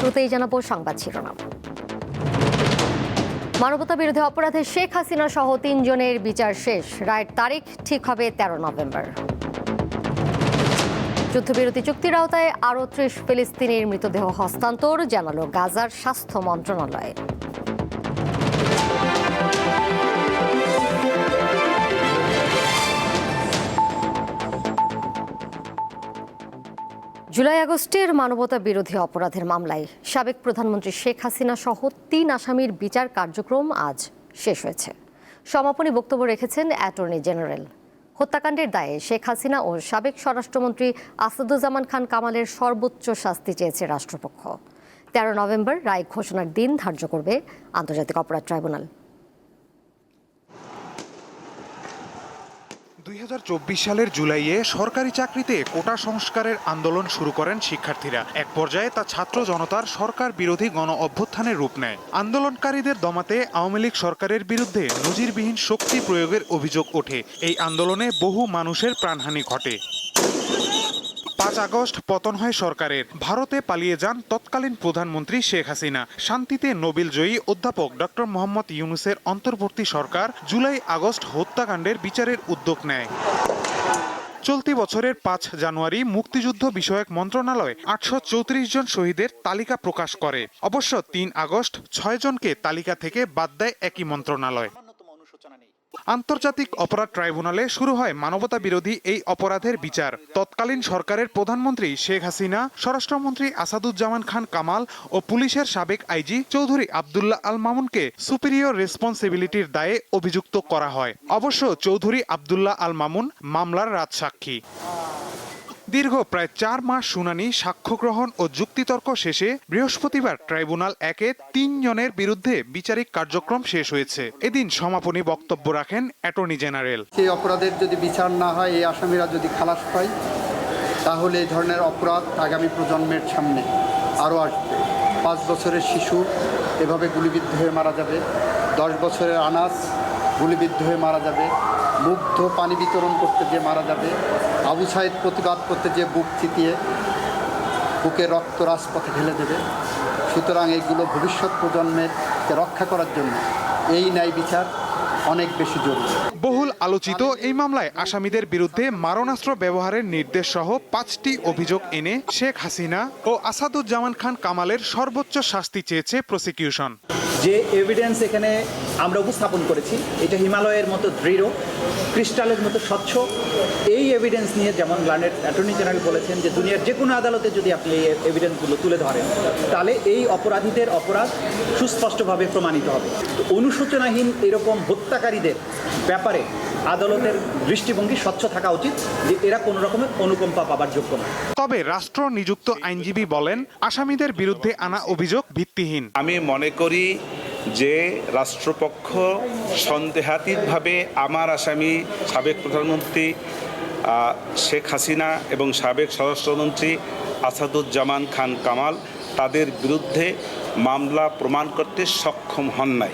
শুরুতেই জানাব সংবাদ শিরোনাম। মানবতা বিরোধী অপরাধে শেখ হাসিনা সহ তিনজনের বিচার শেষ। রায়ের তারিখ ঠিক হবে তেরো নভেম্বর। যুদ্ধবিরতি চুক্তির আওতায় আরও ত্রিশ ফিলিস্তিনির মৃতদেহ হস্তান্তর, জানালো গাজার স্বাস্থ্য মন্ত্রণালয়। জুলাই আগস্টের মানবতা বিরোধী অপরাধের মামলায় সাবেক প্রধানমন্ত্রী শেখ হাসিনা সহ তিন আসামির বিচার কার্যক্রম আজ শেষ হয়েছে। সমাপনী বক্তব্য রেখেছেন অ্যাটর্নি জেনারেল। হত্যাকাণ্ডের দায়ে শেখ হাসিনা ও সাবেক স্বরাষ্ট্রমন্ত্রী আসাদুজ্জামান খান কামালের সর্বোচ্চ শাস্তি চেয়েছে রাষ্ট্রপক্ষ। তেরো নভেম্বর রায় ঘোষণার দিন ধার্য করবে আন্তর্জাতিক অপরাধ ট্রাইব্যুনাল। দুই হাজার চব্বিশ সালের জুলাইয়ে সরকারি চাকরিতে কোটা সংস্কারের আন্দোলন শুরু করেন শিক্ষার্থীরা। এক পর্যায়ে তা ছাত্র জনতার সরকার বিরোধী গণ অভ্যুত্থানের রূপ নেয়। আন্দোলনকারীদের দমাতে আওয়ামী লীগ সরকারের বিরুদ্ধে নজিরবিহীন শক্তি প্রয়োগের অভিযোগ ওঠে। এই আন্দোলনে বহু মানুষের প্রাণহানি ঘটে। পাঁচ আগস্ট পতন হয় সরকারের। ভারতে পালিয়ে যান তৎকালীন প্রধানমন্ত্রী শেখ হাসিনা। শান্তিতে নোবেল জয়ী অধ্যাপক ডক্টর মোহাম্মদ ইউনুসের অন্তর্বর্তী সরকার জুলাই আগস্ট হত্যাকাণ্ডের বিচারের উদ্যোগ নেয়। চলতি বছরের পাঁচ জানুয়ারি মুক্তিযুদ্ধ বিষয়ক মন্ত্রণালয় আটশো চৌত্রিশ জন শহীদের তালিকা প্রকাশ করে। অবশ্য তিন আগস্ট ছয় জনকে তালিকা থেকে বাদ দেয় একই মন্ত্রণালয়। আন্তর্জাতিক অপরাধ ট্রাইব্যুনালে শুরু হয় মানবতা বিরোধী এই অপরাধের বিচার। তৎকালীন সরকারের প্রধানমন্ত্রী শেখ হাসিনা, স্বরাষ্ট্রমন্ত্রী আসাদুজ্জামান খান কামাল ও পুলিশের সাবেক আইজি চৌধুরী আবদুল্লাহ আল মামুনকে সুপিরিয়র রেসপন্সিবিলিটির দায়ে অভিযুক্ত করা হয়। অবশ্য চৌধুরী আবদুল্লাহ আল মামুন মামলার রাজসাক্ষী। দীর্ঘ প্রায় চার মাস শুনানি সাক্ষ্য গ্রহণ ও যুক্তিতর্ক শেষে বৃহস্পতিবার ট্রাইব্যুনাল একে তিন জনের বিরুদ্ধে বিচারিক কার্যক্রম শেষ হয়েছে। এদিন সমাপনী বক্তব্য রাখেন অ্যাটর্নি জেনারেল। সেই অপরাধের যদি বিচার না হয়, এই আসামিরা যদি খালাস পায়, তাহলে এই ধরনের অপরাধ আগামী প্রজন্মের সামনে আরও আসবে। পাঁচ বছরের শিশু, এভাবে গুলিবিদ্ধ হয়ে মারা যাবে। দশ বছরের আনাস, গুলিবিদ্ধ হয়ে মারা যাবে। মুগ্ধ পানি বিতরণ করতে গিয়ে মারা যাবে। আবু সাইদ প্রতিবাদ করতে গিয়ে বুক চিতিয়ে বুকে রক্ত রাজপথে ঢেলে দেবে। সুতরাং এইগুলো ভবিষ্যৎ প্রজন্মের রক্ষা করার জন্য এই ন্যায় বিচার অনেক বেশি জরুরি। বহুল আলোচিত এই মামলায় আসামিদের বিরুদ্ধে মারণাস্ত্র ব্যবহারের নির্দেশ সহ পাঁচটি অভিযোগ এনে শেখ হাসিনা ও আসাদুজ্জামান খান কামালের সর্বোচ্চ শাস্তি চেয়েছে প্রসিকিউশন। যে এভিডেন্স এখানে আমরা উপস্থাপন করেছি এটা হিমালয়ের মতো দৃঢ় ক্রিস্টালের মতো স্বচ্ছ। এই এভিডেন্স নিয়ে যেমন লার্নেড অ্যাটর্নি জেনারেল বলেছেন যে দুনিয়ার যে কোনো আদালতে যদি আপনি এই এভিডেন্সগুলো তুলে ধরেন তাহলে এই অপরাধীদের অপরাধ সুস্পষ্টভাবে প্রমাণিত হবে। তো অনুশোচনাহীন এরকম হত্যাকারীদের ব্যাপারে আদালতের দৃষ্টিভঙ্গি স্বচ্ছ থাকা উচিত যে এরা কোনো রকমের অনুকম্পা পাবার যোগ্য না। তবে রাষ্ট্র নিযুক্ত আইনজীবী বলেন আসামিদের বিরুদ্ধে আনা অভিযোগ ভিত্তিহীন। আমি মনে করি যে রাষ্ট্রপক্ষ সন্দেহাতীতভাবে আমার আসামি সাবেক প্রধানমন্ত্রী শেখ হাসিনা এবং সাবেক স্বরাষ্ট্রমন্ত্রী আসাদুজ্জামান খান কামাল তাদের বিরুদ্ধে মামলা প্রমাণ করতে সক্ষম হন নাই।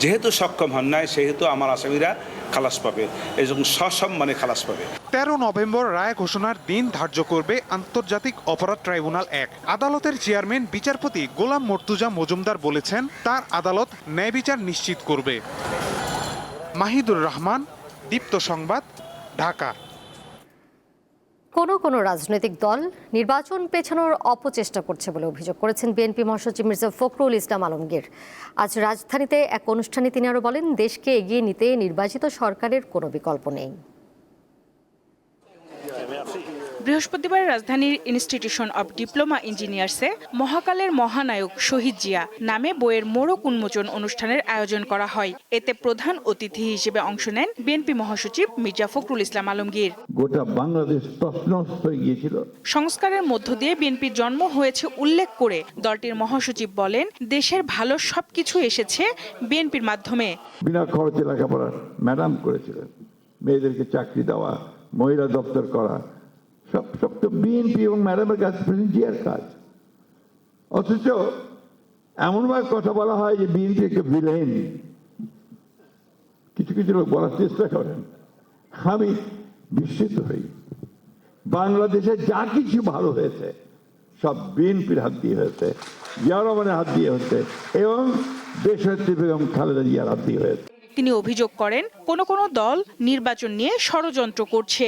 যেহেতু সক্ষম হন নাই, সেহেতু আমার আসামিরা খালাস পাবে এবং সসম্মানে খালাস পাবে। তেরো নভেম্বর রায় ঘোষণার দিন ধার্য করবে আন্তর্জাতিক অপরাধ ট্রাইব্যুনাল এক। আদালতের চেয়ারম্যান, বিচারপতি গোলাম মর্তুজা মজুমদার বলেছেন, তার আদালত ন্যায় বিচার নিশ্চিত করবে। মাহিদুর রহমান, দীপ্ত সংবাদ, ঢাকা। কোনো কোনো রাজনৈতিক দল নির্বাচন পেছানোর অপচেষ্টা করছে বলে অভিযোগ করেছেন বিএনপি মহাসচিব মির্জা ফখরুল ইসলাম আলমগীর। আজ রাজধানীতে এক অনুষ্ঠানে তিনি আরও বলেন, দেশকে এগিয়ে নিতে নির্বাচিত সরকারের কোনো বিকল্প নেই। বৃহস্পতিবার রাজধানীর ইনস্টিটিউশন অব ডিপ্লোমা ইঞ্জিনিয়ার্সে মহাকালের মহানায়ক শহীদ জিয়া নামে বইয়ের মোড়ক উন্মোচন অনুষ্ঠানের আয়োজন করা হয়। এতে প্রধান অতিথি হিসেবে অংশ নেন বিএনপি মহাসচিব মির্জা ফখরুল ইসলাম আলমগীর। গোটা বাংলাদেশ হয়ে গিয়েছিল। সংস্কারের মধ্য দিয়ে বিএনপির জন্ম হয়েছে উল্লেখ করে দলটির মহাসচিব বলেন দেশের ভালো সবকিছু এসেছে বিএনপির মাধ্যমে। বিনা খরচে লেখাপড়া ম্যাডাম করেছিলেন। মেয়েদেরকে চাকরি দেওয়া মহিলা দপ্তর করা সব সব তো বিএনপি এবং ম্যাডামের কাছে প্রেসিডেন্ট জিয়ার কাজ। অথচ এমনভাবে কথা বলা হয় যে বিএনপি একটা ভিলেন কিছু কিছু লোক বলার চেষ্টা করেন। আমি বিস্মিত হই। বাংলাদেশে যা কিছু ভালো হয়েছে, সব বিএনপির হাত দিয়ে হয়েছে, জিয়া রহমানের হাত দিয়ে হয়েছে এবং দেশনেত্রী বেগম খালেদা জিয়ার হাত দিয়ে হয়েছে। তিনি অভিযোগ করেন, কোনো কোনো দল নির্বাচন নিয়ে ষড়যন্ত্র করছে।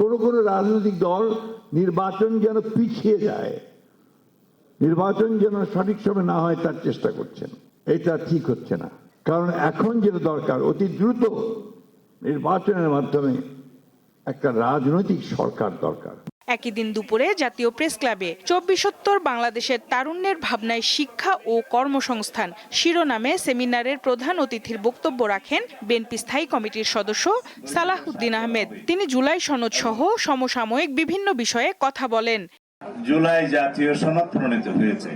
কোনো কোনো রাজনৈতিক দল নির্বাচন যেন পিছিয়ে যায়, নির্বাচন যেন সঠিক সময় না হয় তার চেষ্টা করছেন। এটা ঠিক হচ্ছে না। কারণ এখন যেটা দরকার, অতি দ্রুত নির্বাচনের মাধ্যমে একটা রাজনৈতিক সরকার দরকার। একই দিন দুপুরে জাতীয় প্রেস ক্লাবে চব্বিশোত্তর বাংলাদেশের তারুণ্যের ভাবনায় শিক্ষা ও কর্মসংস্থান শিরোনামে সেমিনারের প্রধান অতিথির বক্তব্য রাখেন বিএনপি স্থায়ী কমিটির সদস্য সালাহুদ্দিন আহমেদ। তিনি জুলাই সনদ সহ সমসাময়িক বিভিন্ন বিষয়ে কথা বলেন। জুলাই জাতীয় সনদ প্রণীত হয়েছে।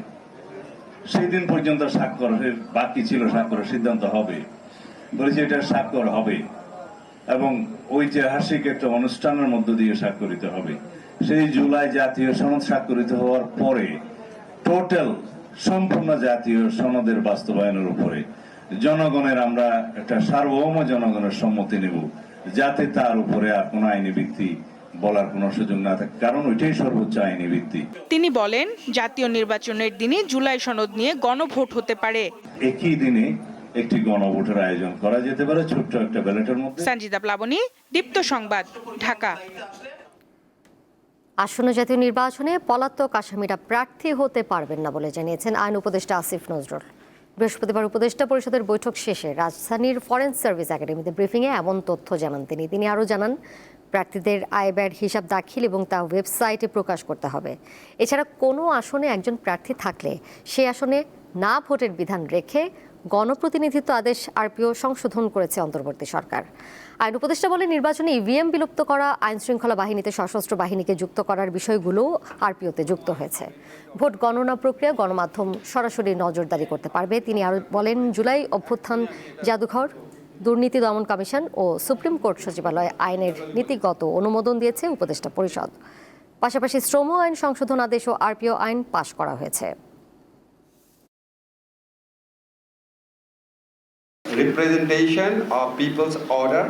সেই দিন পর্যন্ত স্বাক্ষর বাকি ছিল, স্বাক্ষরের সিদ্ধান্ত হবে। বলেছি এটা স্বাক্ষর হবে এবং ঐতিহাসিক একটা অনুষ্ঠানের মধ্য দিয়ে স্বাক্ষরিত হবে। সেই জুলাই জাতীয় সনদ স্বাক্ষরিত হওয়ার পরে টোটাল সম্পূর্ণ জাতীয় সনদের বাস্তবায়নের উপরে জনগণের আমরা একটা সার্বভৌম জনগণের সম্মতি নেব যাতে তার উপরে আর কোনো আইনি ব্যক্তি বলার কোনো সুযোগ না থাকে। কারণ ওইটাই সর্বোচ্চ আইনি ভিত্তি। তিনি বলেন জাতীয় নির্বাচনের দিনে জুলাই সনদ নিয়ে গণভোট হতে পারে। একই দিনে একটি গণভোটের আয়োজন করা যেতে পারে ছোট্ট একটা ব্যালেটের মধ্যে। সঞ্জিতা প্লাবনী দীপ্ত সংবাদ ঢাকা। আসন্ন জাতীয় নির্বাচনে পলাতক আসামিরা প্রার্থী হতে পারবেন না বলে জানিয়েছেন আইন উপদেষ্টা আসিফ নজরুল। বৃহস্পতিবার উপদেষ্টা পরিষদের বৈঠক শেষে রাজধানীর ফরেন সার্ভিস একাডেমিতে ব্রিফিংয়ে এমন তথ্য জানান তিনি। তিনি আরও জানান, প্রার্থীদের আয় ব্যয়ের হিসাব দাখিল এবং তা ওয়েবসাইটে প্রকাশ করতে হবে। এছাড়া কোনো আসনে একজন প্রার্থী থাকলে সেই আসনে না ভোটের বিধান রেখে গণপ্রতিনিধিত্ব আদেশ আরপিও সংশোধন করেছে অন্তর্বর্তী সরকার। আইন উপদেষ্টা বলে নির্বাচনে ইভিএম বিলুপ্ত করা আইন শৃঙ্খলা বাহিনীতে সশস্ত্র বাহিনীকে যুক্ত করার বিষয়গুলো আরপিওতে যুক্ত হয়েছে। ভোট গণনা প্রক্রিয়া, গণমাধ্যম সরাসরি নজরদারি করতে পারবে। তিনি আরও বলেন, জুলাই অভ্যুত্থান জাদুঘর, দুর্নীতি দমন কমিশন ও সুপ্রিম কোর্ট সচিবালয় আইনের নীতিগত অনুমোদন দিয়েছে উপদেষ্টা পরিষদ। পাশাপাশি শ্রম আইন সংশোধন আদেশ ও আরপিও আইন পাশ করা হয়েছে। Representation of people's order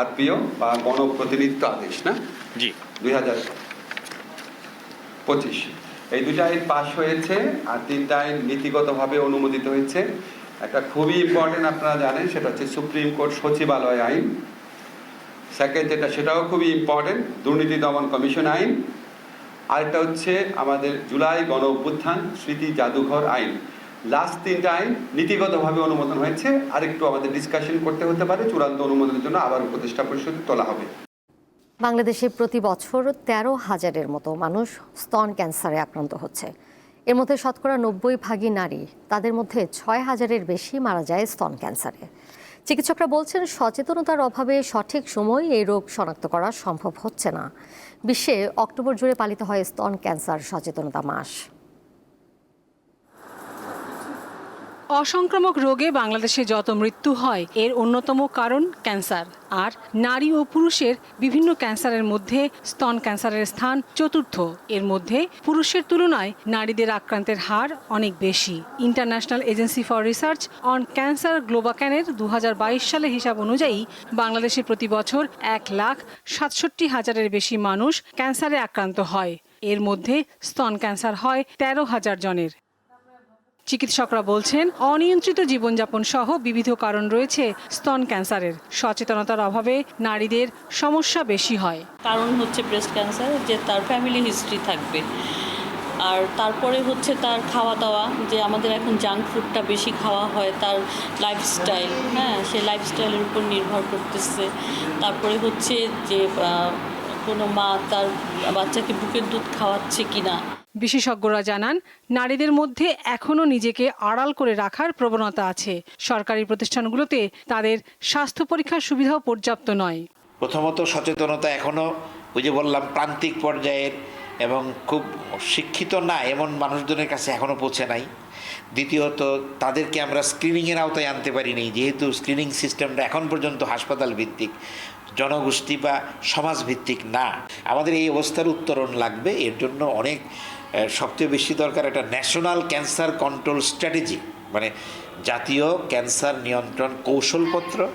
RPO বা গণপ্রতিনিধিত্ব আদেশ না? জি। দুই হাজার পঁচিশ। এই দুটা আইন পাশ হয়েছে আর তিনটা আইন নীতিগতভাবে অনুমোদিত হয়েছে। একটা খুবই ইম্পর্টেন্ট আপনারা জানেন সেটা হচ্ছে সুপ্রিম কোর্ট সচিবালয় আইন। সেকেন্ড যেটা সেটাও খুবই ইম্পর্টেন্ট দুর্নীতি দমন কমিশন আইন। আরেকটা হচ্ছে আমাদের জুলাই গণ অভ্যুত্থান স্মৃতি জাদুঘর আইন। লাস্ট তিনটা আইন নীতিগতভাবে অনুমোদন হয়েছে। আরেকটু আমাদের ডিসকাশন করতে হতে পারে। চূড়ান্ত অনুমোদনের জন্য আবার উপদেষ্টা পরিষদে তোলা হবে। বাংলাদেশে প্রতি বছর তেরো হাজারের মতো মানুষ স্তন ক্যান্সারে আক্রান্ত হচ্ছে। এর মধ্যে শতকরা নব্বই ভাগই নারী। তাদের মধ্যে ছয় হাজারের বেশি মারা যায় স্তন ক্যান্সারে। চিকিৎসকরা বলছেন, সচেতনতার অভাবে সঠিক সময় এই রোগ শনাক্ত করা সম্ভব হচ্ছে না। বিশ্বে অক্টোবর জুড়ে পালিত হয় স্তন ক্যান্সার সচেতনতা মাস। অসংক্রামক রোগে বাংলাদেশে যত মৃত্যু হয়, এর অন্যতম কারণ ক্যান্সার। আর নারী ও পুরুষের বিভিন্ন ক্যান্সারের মধ্যে স্তন ক্যান্সারের স্থান চতুর্থ। এর মধ্যে পুরুষের তুলনায় নারীদের আক্রান্তের হার অনেক বেশি। International agency for research on cancer গ্লোবাক্যানের দু সালে হিসাব অনুযায়ী বাংলাদেশে প্রতি বছর এক লাখ সাতষট্টি হাজারের বেশি মানুষ ক্যান্সারে আক্রান্ত হয়। এর মধ্যে স্তন ক্যান্সার হয় তেরো হাজার জনের। চিকিৎসকরা বলছেন, অনিয়ন্ত্রিত জীবনযাপন সহ বিবিধ কারণ রয়েছে স্তন ক্যান্সারের। সচেতনতার অভাবে নারীদের সমস্যা বেশি হয়। কারণ হচ্ছে ব্রেস্ট ক্যান্সার যে তার ফ্যামিলি হিস্ট্রি থাকবে। আর তারপরে হচ্ছে তার খাওয়া দাওয়া যে আমাদের এখন জাঙ্ক ফুডটা বেশি খাওয়া হয় তার লাইফস্টাইল হ্যাঁ সে লাইফস্টাইলের উপর নির্ভর করতেছে। তারপরে হচ্ছে যে কোনো মা তার বাচ্চাকে বুকের দুধ খাওয়াচ্ছে কিনা বিশেষজ্ঞরা জানান, নারীদের মধ্যে এখনও নিজেকে আড়াল করে রাখার প্রবণতা আছে। সরকারি প্রতিষ্ঠানগুলোতে তাদের স্বাস্থ্য পরীক্ষার সুবিধাও পর্যাপ্ত নয়। প্রথমত সচেতনতা এখনও, ওই যে বললাম, প্রান্তিক পর্যায়ের এবং খুব শিক্ষিত না এমন মানুষজনের কাছে এখনও পৌঁছে নাই। দ্বিতীয়ত, তাদেরকে আমরা স্ক্রিনিংয়ের আওতায় আনতে পারিনি, যেহেতু স্ক্রিনিং সিস্টেমটা এখন পর্যন্ত হাসপাতাল ভিত্তিক জনগোষ্ঠী বা সমাজ ভিত্তিক না। আমাদের এই অবস্থার উত্তরণ লাগবে, এর জন্য অনেক সবচেয়ে বেশি দরকার একটা ন্যাশনাল ক্যান্সার কন্ট্রোল স্ট্র্যাটেজি। মানে জাতীয় ক্যান্সার নিয়ন্ত্রণ কৌশলপত্র।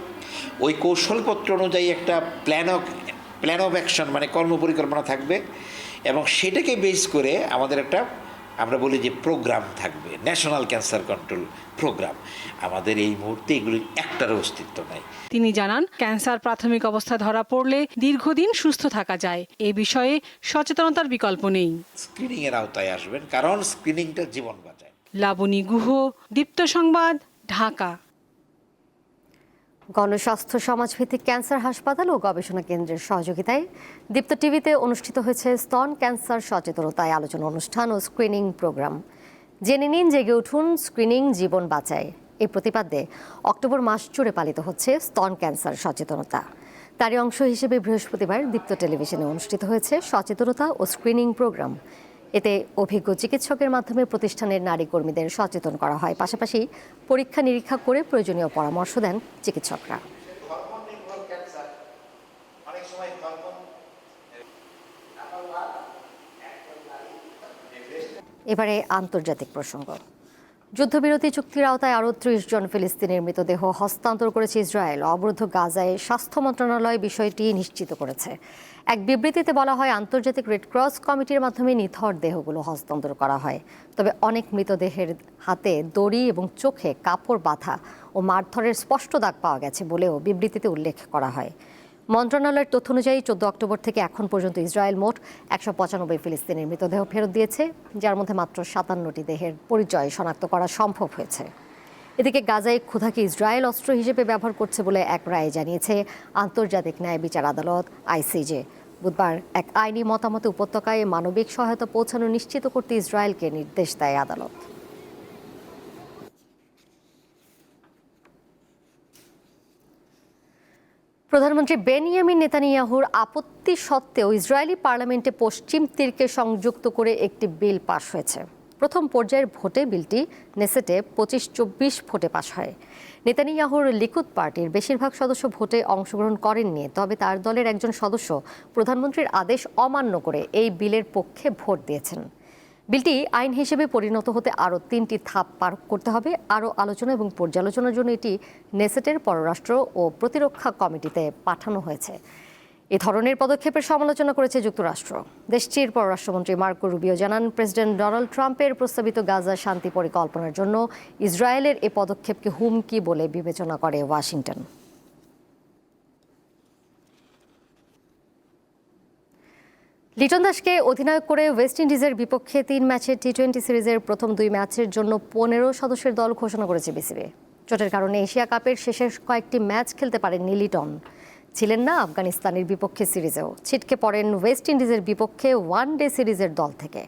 ওই কৌশলপত্র অনুযায়ী একটা plan of plan of action মানে কর্মপরিকল্পনা থাকবে এবং সেটাকে বেস করে আমাদের একটা আমরা বলি যে প্রোগ্রাম থাকবে ন্যাশনাল ক্যান্সার কন্ট্রোল প্রোগ্রাম। আমাদের এই মুহূর্তে এগুলির একটার অস্তিত্ব নাই। তিনি জানান ক্যান্সার প্রাথমিক অবস্থা ধরা পড়লে দীর্ঘদিন সুস্থ থাকা যায়। এ বিষয়ে সচেতনতার বিকল্প নেই। স্ক্রিনিংয়ের আওতায় আসবেন কারণ স্ক্রিনিংটা জীবন বাঁচায়। লাবণী গুহ দীপ্ত সংবাদ ঢাকা। গণস্বাস্থ্য সমাজভিত্তিক ক্যান্সার হাসপাতাল ও গবেষণা কেন্দ্রের সহযোগিতায় দীপ্ত টিভিতে অনুষ্ঠিত হয়েছে স্তন ক্যান্সার সচেতনতায় আলোচনা অনুষ্ঠান ও স্ক্রিনিং প্রোগ্রাম। জেনে নিন, জেগে উঠুন, স্ক্রিনিং জীবন বাঁচায়। এই প্রতিপাদ্যে অক্টোবর মাস জুড়ে পালিত হচ্ছে স্তন ক্যান্সার সচেতনতা। তারই অংশ হিসেবে বৃহস্পতিবার দীপ্ত টেলিভিশনে অনুষ্ঠিত হয়েছে সচেতনতা ও স্ক্রিনিং প্রোগ্রাম। এতে অভিজ্ঞ চিকিৎসকের মাধ্যমে প্রতিষ্ঠানের নারী কর্মীদের সচেতন করা হয়। পাশাপাশি পরীক্ষা নিরীক্ষা করে প্রয়োজনীয় পরামর্শ দেন চিকিৎসকরা। এবারে আন্তর্জাতিক প্রসঙ্গ। যুদ্ধবিরতি চুক্তির আওতায় আরও ত্রিশ জন ফিলিস্তিনের মৃতদেহ হস্তান্তর করেছে ইসরায়েল। অবরুদ্ধ গাজায় স্বাস্থ্য মন্ত্রণালয় বিষয়টি নিশ্চিত করেছে। এক বিবৃতিতে বলা হয়, আন্তর্জাতিক রেড ক্রস কমিটির মাধ্যমে নিথর দেহগুলো হস্তান্তর করা হয়। তবে অনেক মৃতদেহের হাতে দড়ি এবং চোখে কাপড় বাঁধা ও মারধরের স্পষ্ট দাগ পাওয়া গেছে বলেও বিবৃতিতে উল্লেখ করা হয়। মন্ত্রণালয়ের তথ্য অনুযায়ী চোদ্দ অক্টোবর থেকে এখন পর্যন্ত ইসরায়েল মোট একশো পঁচানব্বই ফিলিস্তিনের মৃতদেহ ফেরত দিয়েছে, যার মধ্যে মাত্র সাতান্নটি দেহের পরিচয় শনাক্ত করা সম্ভব হয়েছে। এদিকে গাজায় ক্ষুধাকে ইসরায়েল অস্ত্র হিসেবে ব্যবহার করছে বলে এক রায়ে জানিয়েছে আন্তর্জাতিক ন্যায় বিচার আদালত, আইসিজে। বুধবার এক আইনি মতামতে উপত্যকায় মানবিক সহায়তা পৌঁছানো নিশ্চিত করতে ইসরায়েলকে নির্দেশ দেয় আদালত। প্রধানমন্ত্রী বেনিয়ামিন নেতানিয়াহুর আপত্তি সত্ত্বেও ইসরায়েলি পার্লামেন্টে পশ্চিম তীরকে সংযুক্ত করে একটি বিল পাশ হয়েছে। প্রথম পর্যায়ের ভোটে বিলটি নেসেটে পঁচিশ চব্বিশ ভোটে পাশ হয়। নেতানিয়াহুর লিকুদ পার্টির বেশিরভাগ সদস্য ভোটে অংশগ্রহণ করেননি, তবে তার দলের একজন সদস্য প্রধানমন্ত্রীর আদেশ অমান্য করে এই বিলের পক্ষে ভোট দিয়েছেন। বিলটি আইন হিসেবে পরিণত হতে আরও তিনটি ধাপ পার করতে হবে। আরও আলোচনা এবং পর্যালোচনার জন্য এটি নেসেটের পররাষ্ট্র ও প্রতিরক্ষা কমিটিতে পাঠানো হয়েছে। এ ধরনের পদক্ষেপের সমালোচনা করেছে যুক্তরাষ্ট্র। দেশটির পররাষ্ট্রমন্ত্রী মার্কো রুবিও জানান, প্রেসিডেন্ট ডোনাল্ড ট্রাম্পের প্রস্তাবিত গাজা শান্তি পরিকল্পনার জন্য ইসরায়েলের এ পদক্ষেপকে হুমকি বলে বিবেচনা করে ওয়াশিংটন। লিটন দাসকে অধিনায়ক করে ওয়েস্ট ইন্ডিজের বিপক্ষে তিন ম্যাচের টি টোয়েন্টি সিরিজের প্রথম দুই ম্যাচের জন্য পনেরো সদস্যের দল ঘোষণা করেছে বিসিবি। চোটের কারণে এশিয়া কাপের শেষের কয়েকটি ম্যাচ খেলতে পারেননি লিটন। ছিলেন না আফগানিস্তানের বিপক্ষে সিরিজেও। ছিটকে পড়েন ওয়েস্ট ইন্ডিজের বিপক্ষে ওয়ান ডে সিরিজের দল থেকে।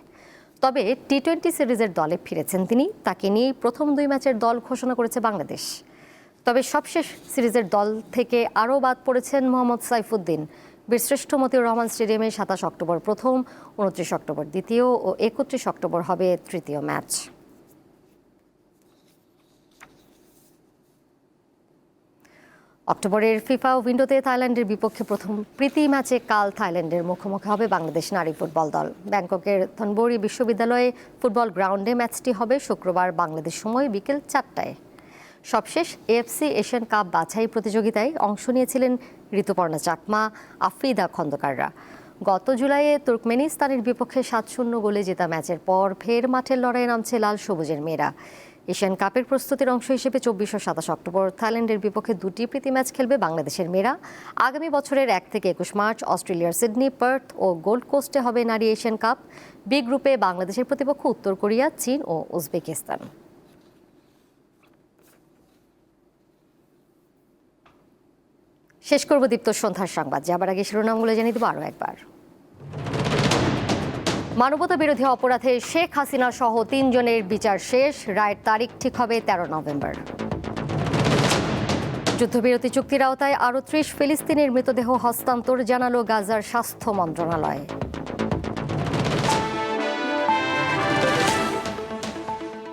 তবে টি টোয়েন্টি সিরিজের দলে ফিরেছেন তিনি। তাকে নিয়েই প্রথম দুই ম্যাচের দল ঘোষণা করেছে বাংলাদেশ। তবে সবশেষ সিরিজের দল থেকে আরও বাদ পড়েছেন মোহাম্মদ সাইফুদ্দিন। বীরশ্রেষ্ঠ মতিউর রহমান স্টেডিয়ামে সাতাশ অক্টোবর প্রথম, উনত্রিশ অক্টোবর দ্বিতীয় ও একত্রিশ অক্টোবর হবে তৃতীয় ম্যাচ। অক্টোবরের ফিফা উইন্ডোতে থাইল্যান্ডের বিপক্ষে প্রথম প্রীতি ম্যাচে কাল থাইল্যান্ডের মুখোমুখি হবে বাংলাদেশ নারী ফুটবল দল। ব্যাংককের থনবরি বিশ্ববিদ্যালয়ে ফুটবল গ্রাউন্ডে ম্যাচটি হবে শুক্রবার বাংলাদেশ সময় বিকেল চারটায়। সবশেষ এএফসি এশিয়ান কাপ বাছাই প্রতিযোগিতায় অংশ নিয়েছিলেন ঋতুপর্ণা চাকমা, আফ্রিদা খন্দকাররা। গত জুলাইয়ে তুর্কমেনিস্তানের বিপক্ষে সাত শূন্য গোলে জেতা ম্যাচের পর ফের মাঠের লড়াইয়ে নামছে লাল সবুজের মেয়েরা। এশিয়ান কাপের প্রস্তুতির অংশ হিসেবে চব্বিশ ও সাতাশ অক্টোবর থাইল্যান্ডের বিপক্ষে দুটি প্রীতি ম্যাচ খেলবে বাংলাদেশের মেয়েরা। আগামী বছরের এক থেকে একুশ মার্চ অস্ট্রেলিয়ার সিডনি, পার্থ ও গোল্ড কোস্টে হবে নারী এশিয়ান কাপ। বি গ্রুপে বাংলাদেশের প্রতিপক্ষ উত্তর কোরিয়া, চীন ও উজবেকিস্তান। শেষ করব দীপ্ত সন্ধ্যার সংবাদ। যাবার আগে শিরোনামগুলো জানিয়ে দেবো আরও একবার। মানবতা বিরোধী অপরাধে শেখ হাসিনা সহ তিনজনের বিচার শেষ, রায়ের তারিখ ঠিক হবে তেরো নভেম্বর। যুদ্ধবিরতি চুক্তির আওতায় আরও ত্রিশ ফিলিস্তিনের মৃতদেহ হস্তান্তর, জানালো গাজার স্বাস্থ্য মন্ত্রণালয়।